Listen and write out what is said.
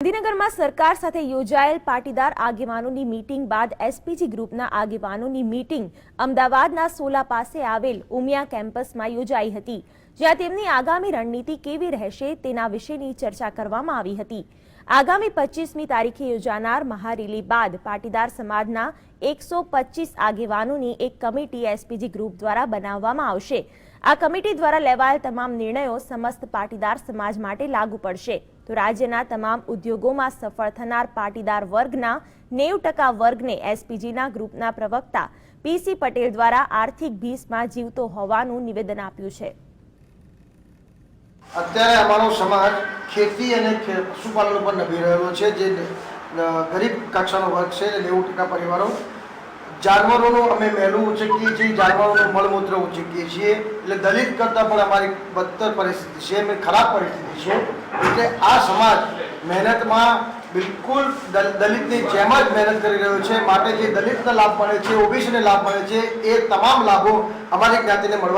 ગાંધીનગરમાં સરકાર સાથે યોજાયેલ પાટીદાર આગેવાનોની મીટિંગ બાદ એસપીજી ગ્રુપના આગેવાનોની મીટિંગ અમદાવાદના સોલા પાસે આવેલ ઉમિયા કેમ્પસમાં યોજાઈ હતી, જ્યાં તેમની આગામી રણનીતિ કેવી રહેશે તેના વિશેની ચર્ચા કરવામાં આવી હતી. આગામી પચીસમી તારીખે યોજાનાર મહારેલી બાદ પાટીદાર સમાજના એકસો આગેવાનોની એક કમિટી એસપીજી ગ્રુપ દ્વારા બનાવવામાં આવશે. આ કમિટી દ્વારા લેવાયેલ તમામ નિર્ણયો સમસ્ત પાટીદાર સમાજ માટે લાગુ પડશે. તો રાજ્યના તમામ ઉદ્યોગોમાં સફળ થનાર પાટીદાર વર્ગના નેવ ટકા વર્ગને એસપીજીના ગ્રુપના પ્રવક્તા પીસી પટેલ દ્વારા આર્થિક ભીસમાં જીવતો હોવાનું નિવેદન આપ્યું છે. અત્યારે અમારો સમાજ ખેતી અને પશુપાલન ઉપર નભી રહ્યો છે. જે ગરીબ કક્ષાનો વર્ગ છે, નેવું ટકા પરિવારો જાનવરોનું અમે મહેલું ઉચકીએ છીએ, જાનવરોનું મળમૂત્ર ઉચકીએ છીએ. એટલે દલિત કરતાં પણ અમારી બદતર પરિસ્થિતિ છે, અમે ખરાબ પરિસ્થિતિ છે. એટલે આ સમાજ મહેનતમાં બિલકુલ દલ- દલિતની જેમ જ મહેનત કરી રહ્યો છે. માટે જે દલિતને લાભ મળે છે, ઓબીસીને લાભ મળે છે, એ તમામ લાભો અમારી જ્ઞાતિને મળવા